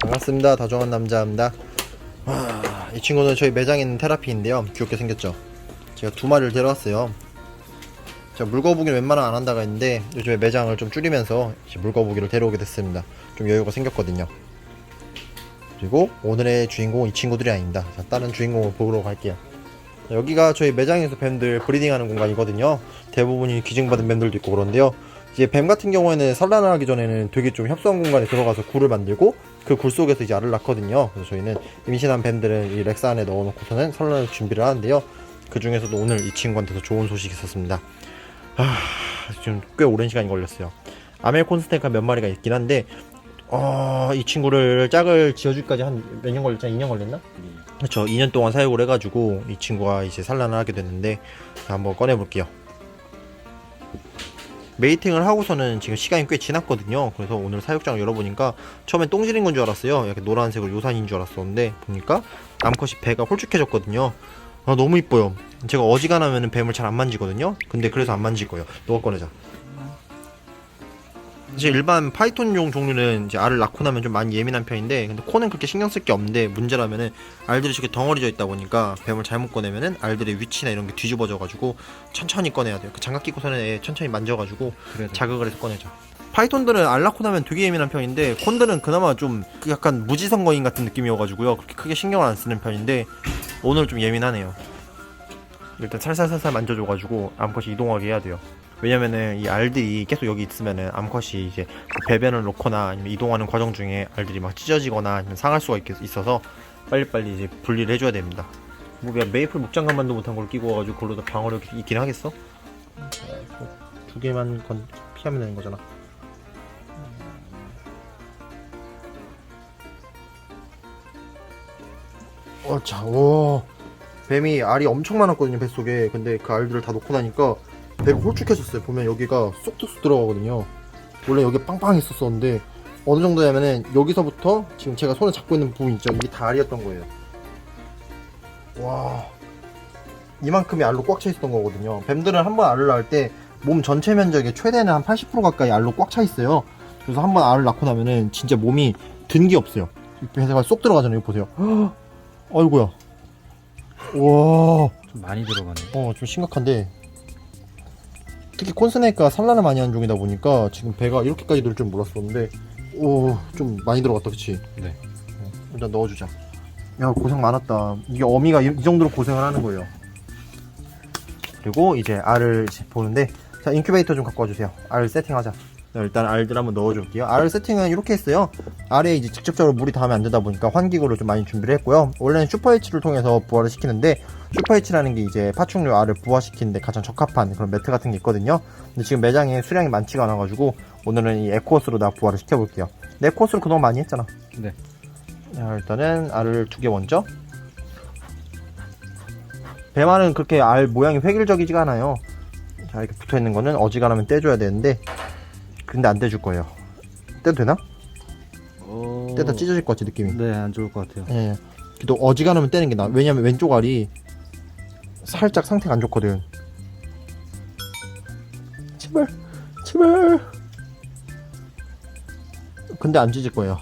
반갑습니다. 다정한 남자입니다. 아, 이 친구는 저희 매장에 있는 테라피인데요. 귀엽게 생겼죠. 제가 두 마리를 데려왔어요. 제가 물거북이는 웬만하면 안 한다가 있는데 요즘에 매장을 좀 줄이면서 물거북이를 데려오게 됐습니다. 좀 여유가 생겼거든요. 그리고 오늘의 주인공은 이 친구들이 아닙니다. 자, 다른 주인공을 보러 갈게요. 자, 여기가 저희 매장에서 뱀들 브리딩하는 공간이거든요. 대부분이 기증받은 뱀들도 있고 그런데요. 이제 뱀 같은 경우에는 산란을 하기 전에는 되게 좀 협소한 공간에 들어가서 굴을 만들고 그 굴 속에서 이제 알을 낳거든요. 그래서 저희는 임신한 뱀들은 이 렉스 안에 넣어놓고서는 산란을 준비를 하는데요. 그 중에서도 오늘 이 친구한테서 좋은 소식이 있었습니다. 아, 지금 꽤 오랜 시간이 걸렸어요. 아멜 콘스테가 몇 마리가 있긴 한데, 어, 이 친구를 짝을 지어주기까지 한 몇 년 걸렸잖아? 2년 걸렸나? 그렇죠. 2년 동안 사육을 해가지고 이 친구가 이제 산란을 하게 됐는데 자, 한번 꺼내볼게요. 메이팅을 하고서는 지금 시간이 꽤 지났거든요. 그래서 오늘 사육장을 열어보니까 처음엔 똥질인 건 줄 알았어요. 약간 노란색으로 요산인 줄 알았었는데 보니까 암컷이 배가 홀쭉해졌거든요. 아, 너무 이뻐요. 제가 어지간하면 뱀을 잘 안 만지거든요. 근데 그래서 안 만질 거예요. 너가 꺼내자. 이제 일반 파이톤용 종류는 이제 알을 낳고 나면 좀 많이 예민한 편인데 근데 코는 그렇게 신경 쓸 게 없는데 문제라면은 알들이 저렇게 덩어리져 있다 보니까 뱀을 잘못 꺼내면은 알들의 위치나 이런 게 뒤집어져 가지고 천천히 꺼내야 돼요. 그 장갑 끼고서는 애 천천히 만져 가지고 그래도 자극을 해서 꺼내죠. 파이톤들은 알 낳고 나면 되게 예민한 편인데 콘들은 그나마 좀 약간 무지성거인 같은 느낌이어가지고요. 그렇게 크게 신경을 안 쓰는 편인데 오늘 좀 예민하네요. 일단 살살살살 만져줘가지고 암컷이 이동하게 해야 돼요. 왜냐면은 이 알들이 계속 여기 있으면은 암컷이 이제 그 배변을 놓거나 아니면 이동하는 과정 중에 알들이 막 찢어지거나 아니면 상할 수가 있, 있어서 빨리빨리 이제 분리를 해줘야 됩니다. 뭐 그냥 메이플 목장갑만도 못한 걸 끼고 와가지고 그걸로도 방어력이 있긴 하겠어? 두 개만 건 피하면 되는 거잖아. 어, 자, 와. 뱀이 알이 엄청 많았거든요, 뱃속에. 근데 그 알들을 다 놓고 나니까 배가 홀쭉해졌어요. 보면 여기가 쏙쏙 들어가거든요. 원래 여기 빵빵 했었었는데, 어느 정도냐면은 여기서부터 지금 제가 손에 잡고 있는 부분 있죠? 이게 다 알이었던 거예요. 와. 이만큼이 알로 꽉 차 있었던 거거든요. 뱀들은 한 번 알을 낳을 때 몸 전체 면적의 최대는 한 80% 가까이 알로 꽉 차 있어요. 그래서 한 번 알을 낳고 나면은 진짜 몸이 든 게 없어요. 배가 쏙 들어가잖아요. 이거 보세요. 헉! 아이고야. 와. 좀 많이 들어가네. 어, 좀 심각한데. 특히 콘스네이크가 산란을 많이 하는 종이다 보니까 지금 배가 이렇게까지 늘 줄 몰랐었는데, 오, 좀 많이 들어갔다, 그치? 네. 어, 일단 넣어주자. 야, 고생 많았다. 이게 어미가 이, 이 정도로 고생을 하는 거예요. 그리고 이제 알을 이제 보는데, 자, 인큐베이터 좀 갖고 와주세요. 알 세팅하자. 자, 일단 알들 한번 넣어줄게요. 알 세팅은 이렇게 했어요. 알에 이제 직접적으로 물이 닿으면 안 되다 보니까 환기구를 좀 많이 준비를 했고요. 원래는 슈퍼H를 통해서 부화를 시키는데 슈퍼H라는 게 이제 파충류 알을 부화시키는데 가장 적합한 그런 매트 같은 게 있거든요. 근데 지금 매장에 수량이 많지가 않아가지고 오늘은 이 에코스로 다 부화를 시켜볼게요. 내 에코스를 그동안 많이 했잖아. 네. 자, 일단은 알을 두 개 먼저. 배말은 그렇게 알 모양이 획일적이지가 않아요. 자, 이렇게 붙어 있는 거는 어지간하면 떼줘야 되는데, 근데 안 떼줄 거예요. 떼도 되나? 오. 떼다 찢어질 것 같지, 느낌이. 네, 안 좋을 것 같아요. 예. 또 어지간하면 떼는 게 나아. 왜냐면 왼쪽 알이 살짝 상태가 안 좋거든. 제발, 제발. 근데 안 찢을 거예요.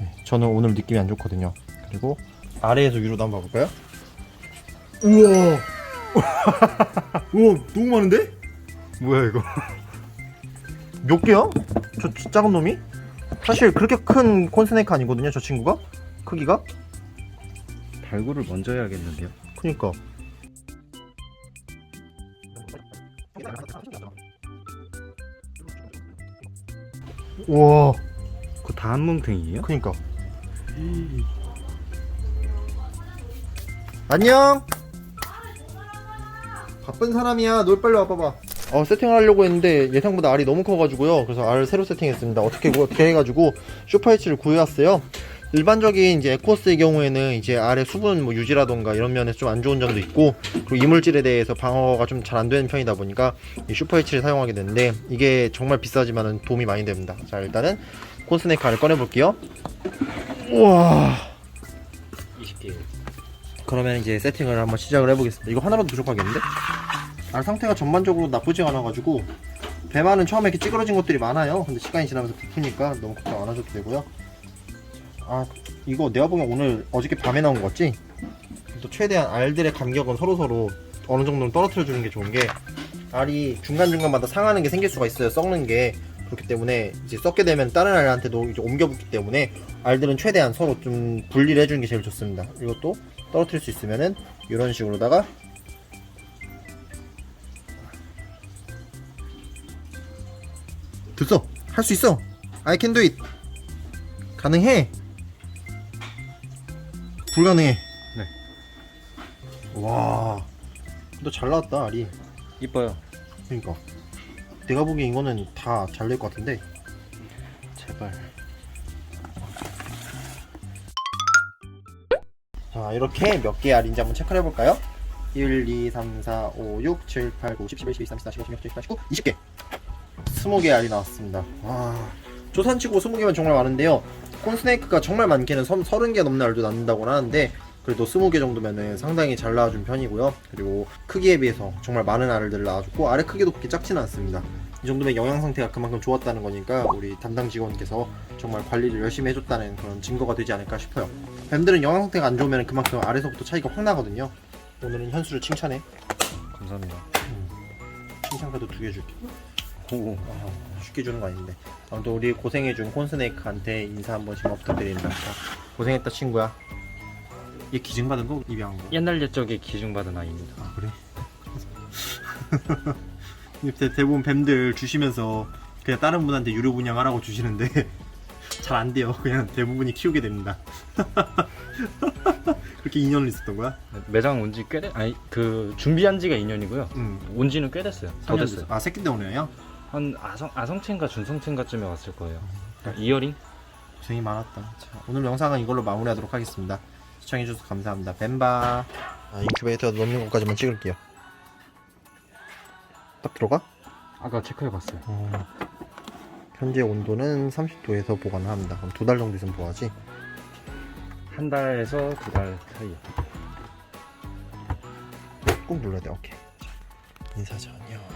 네, 저는 오늘 느낌이 안 좋거든요. 그리고 아래에서 위로도 한번 봐볼까요? 우와! 우와, 너무 많은데? 뭐야 이거? 몇 개야? 저, 저 작은 놈이? 사실 그렇게 큰 콘스네이크 아니거든요, 저 친구가? 크기가? 발굴을 먼저 해야겠는데요. 그니까. 우와, 그거 다 한 뭉탱이에요? 그니까. 안녕! 바쁜 사람이야. 널 빨리 와봐봐. 어, 세팅을 하려고 했는데 예상보다 알이 너무 커가지고요. 그래서 알을 새로 세팅했습니다. 어떻게, 어떻게 해가지고 슈퍼H를 구해왔어요. 일반적인 이제 에코스의 경우에는 이제 알의 수분 뭐 유지라던가 이런 면에서 좀 안 좋은 점도 있고 그리고 이물질에 대해서 방어가 좀 잘 안 되는 편이다 보니까 이 슈퍼H를 사용하게 되는데 이게 정말 비싸지만은 도움이 많이 됩니다. 자 일단은 콘스네이크 알을 꺼내볼게요. 우와. 20개. 그러면 이제 세팅을 한번 시작을 해보겠습니다. 이거 하나로도 부족하겠는데? 알 상태가 전반적으로 나쁘지 않아가지고 배만은 처음에 이렇게 찌그러진 것들이 많아요. 근데 시간이 지나면서 부푸니까 너무 걱정 안 하셔도 되고요. 아 이거 내가 보기엔 오늘 어저께 밤에 나온 거 같지? 또 최대한 알들의 간격은 서로 서로 어느 정도는 떨어뜨려 주는 게 좋은 게 알이 중간 중간마다 상하는 게 생길 수가 있어요. 썩는 게 그렇기 때문에 이제 썩게 되면 다른 알한테도 이제 옮겨 붙기 때문에 알들은 최대한 서로 좀 분리를 해주는 게 제일 좋습니다. 이것도 떨어뜨릴 수 있으면은 이런 식으로다가 됐어. 할 수 있어. I can do it. 가능해. 불가능해. 네. 와 너 잘 나왔다 알이 이뻐요. 그러니까. 내가 보기엔 이거는 다 잘 될 것 같은데. 제발. 자 이렇게 몇 개 알인지 한번 체크를 해볼까요? 1, 2, 3, 4, 5, 6, 7, 8, 9, 10, 11, 12, 13, 14, 15, 16, 17, 18, 19, 20개 20개 알이 나왔습니다. 와 조산치고 20개면 정말 많은데요. 콘스네이크가 정말 많게는 30개 넘는 알도 낳는다고 하는데 그래도 20개 정도면은 상당히 잘 나와준 편이고요. 그리고 크기에 비해서 정말 많은 알들을 낳아줬고 알의 크기도 그렇게 작지는 않습니다. 이 정도면 영양 상태가 그만큼 좋았다는 거니까 우리 담당 직원께서 정말 관리를 열심히 해줬다는 그런 증거가 되지 않을까 싶어요. 뱀들은 영양 상태가 안 좋으면 그만큼 알에서부터 차이가 확 나거든요. 오늘은 현수를 칭찬해. 감사합니다. 칭찬카드 두 개 줄게 오. 아, 쉽게 주는 거 아닌데 아무튼 우리 고생해준 콘스네이크한테 인사 한 번씩만 부탁드립니다 자, 고생했다 친구야 얘 기증받은 거? 입양한 거? 옛날 옛적에 기증받은 아이입니다. 아 그래? 대- 대부분 뱀들 주시면서 그냥 다른 분한테 유료 분양하라고 주시는데 잘 안 돼요 그냥 대부분이 키우게 됩니다 그렇게 2년을 있었던 거야? 매장 온 지 꽤 됐, 아니 그 준비한 지가 2년이고요. 응 온 지는 꽤 됐어요. 더 됐어요. 아 새끼 때 오네요? 한 아성 아성체인가 준성체인가쯤에 왔을 거예요. 이어링? 고생이 많았다. 자, 오늘 영상은 이걸로 마무리하도록 하겠습니다. 시청해주셔서 감사합니다. 뱀바. 아, 인큐베이터 넣는 것까지만 찍을게요. 딱 들어가? 아까 체크해봤어요. 어, 현재 온도는 30도에서 보관합니다. 그럼 두 달 정도 있으면 보하지. 한 달에서 두 달 사이. 꾹 눌러야 돼. 오케이. 자, 인사전이요.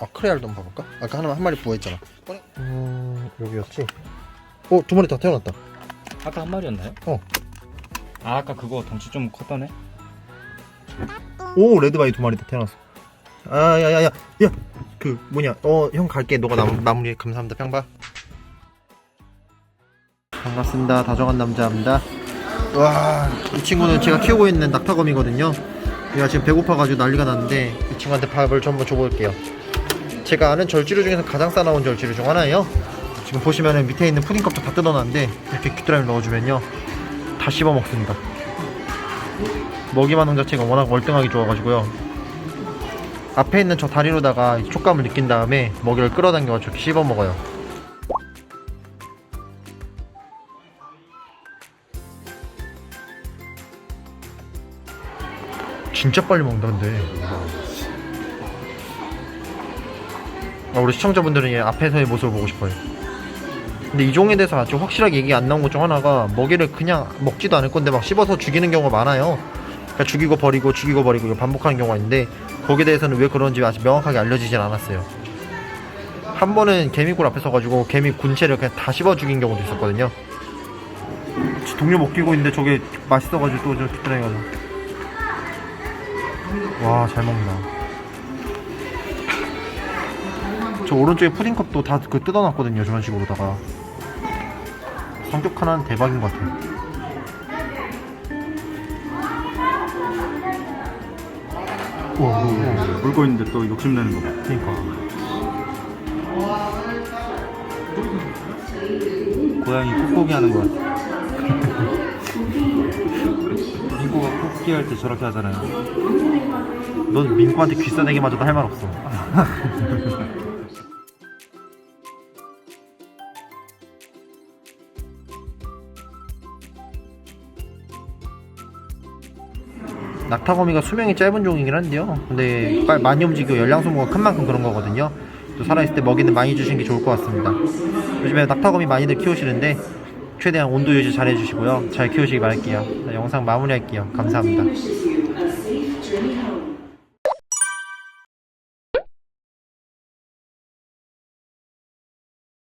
아 크레알도 한번 봐볼까? 아까 하나 한 마리 부어있잖아. 꺼내. 음 여기였지. 어두 마리 다 태어났다. 아까 한 마리였나요? 어. 아 아까 그거 덩치 좀 컸다네. 오 레드바이 두 마리 다 태어났어. 아야야야 야 그 뭐냐 어 형 갈게 너가 나, 마무리해 감사합니다 평바. 반갑습니다 다정한 남자입니다. 와 이 친구는 제가 키우고 있는 낙타검이거든요. 얘가 지금 배고파가지고 난리가 났는데 이 친구한테 밥을 좀 한번 줘볼게요. 제가 아는 절지류 중에서 가장 싸나운 절지류 중 하나예요. 지금 보시면은 밑에 있는 푸딩 껍질 다 뜯어놨는데 이렇게 귀뚜라미 넣어주면요 다 씹어 먹습니다. 먹이 반응 자체가 워낙 월등하게 좋아가지고요. 앞에 있는 저 다리로다가 이 촉감을 느낀 다음에 먹이를 끌어당겨가지고 이렇게 씹어 먹어요. 진짜 빨리 먹는다 근데. 우리 시청자분들은 얘 앞에서의 모습을 보고 싶어요. 근데 이 종에 대해서 아주 확실하게 얘기 안 나온 것 중 하나가 먹이를 그냥 먹지도 않을 건데 막 씹어서 죽이는 경우가 많아요. 그러니까 죽이고 버리고 죽이고 버리고 반복하는 경우가 있는데 거기에 대해서는 왜 그런지 아직 명확하게 알려지진 않았어요. 한 번은 개미굴 앞에 서가지고 개미 군체를 그냥 다 씹어 죽인 경우도 있었거든요. 동료 먹기고 있는데 저게 맛있어가지고 또저 뒷드라이가지고 와 잘 먹는다. 저 오른쪽에 푸딩컵도 다 그 뜯어놨거든요 저런 식으로다가 성격 하나는 대박인 것 같아요. 우와, 우와, 우와. 물고 있는데 또 욕심내는 거 봐. 그니까. 고양이 꾹꾹이 하는 거 같아. 민고가 꾹꾹이 할 때 저렇게 하잖아요. 넌 민구한테 귀싸대기 맞아도 할 말 없어. 낙타거미가 수명이 짧은 종이긴 한데요. 근데 빨리 많이 움직이고 열량 소모가 큰 만큼 그런 거거든요. 또 살아있을 때 먹이는 많이 주시는 게 좋을 것 같습니다. 요즘에 낙타거미 많이들 키우시는데 최대한 온도 유지 잘 해주시고요. 잘 키우시기 바랄게요. 자, 영상 마무리할게요. 감사합니다.